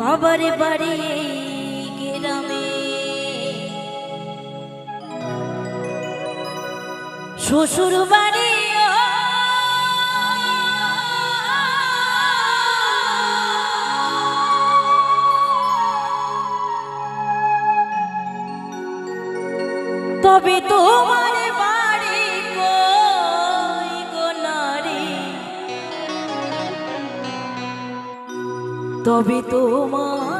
বাবার বাড়ি গ্রামে। শ্বশুর বাড়ি তবে তোমার তবে তোমার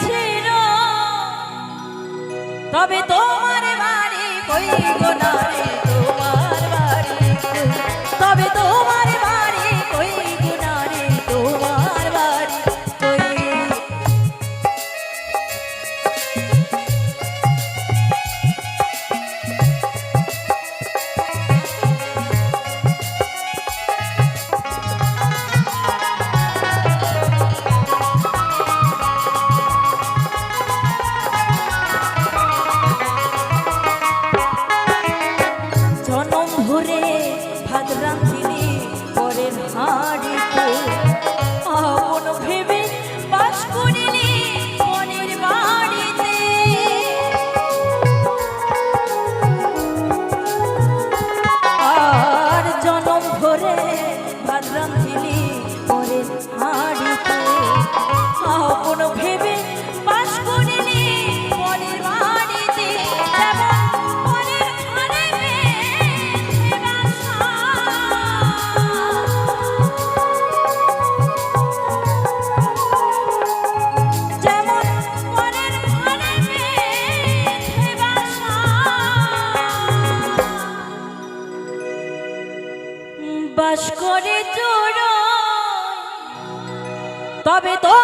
তবে তোমার বাড়ি হয়ে ভোরে ভাত রান্ধ কবে তো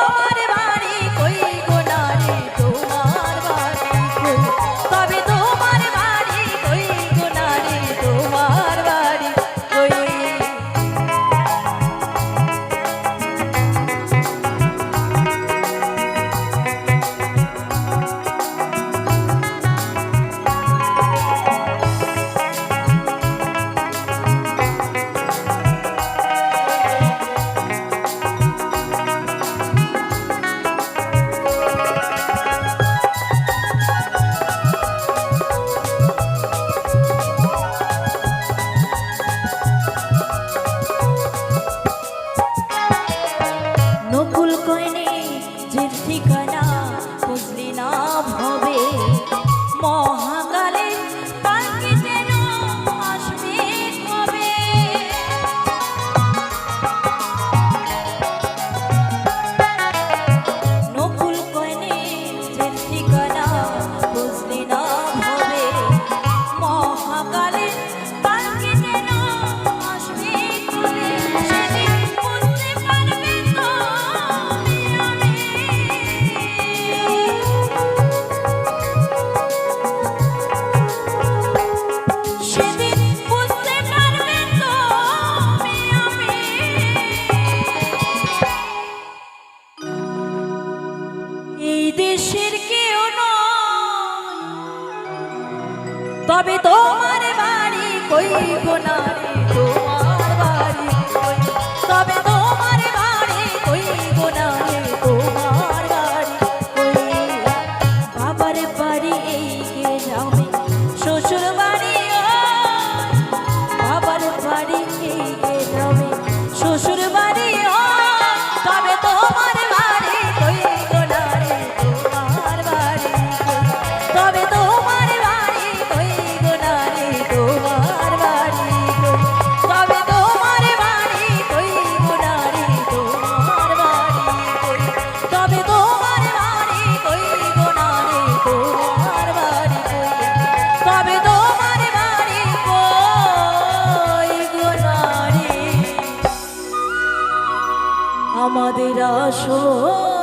বিশ্বের কেউ নয়। তবে তোমার বাড়ি কই গোনারে আমাদের আসো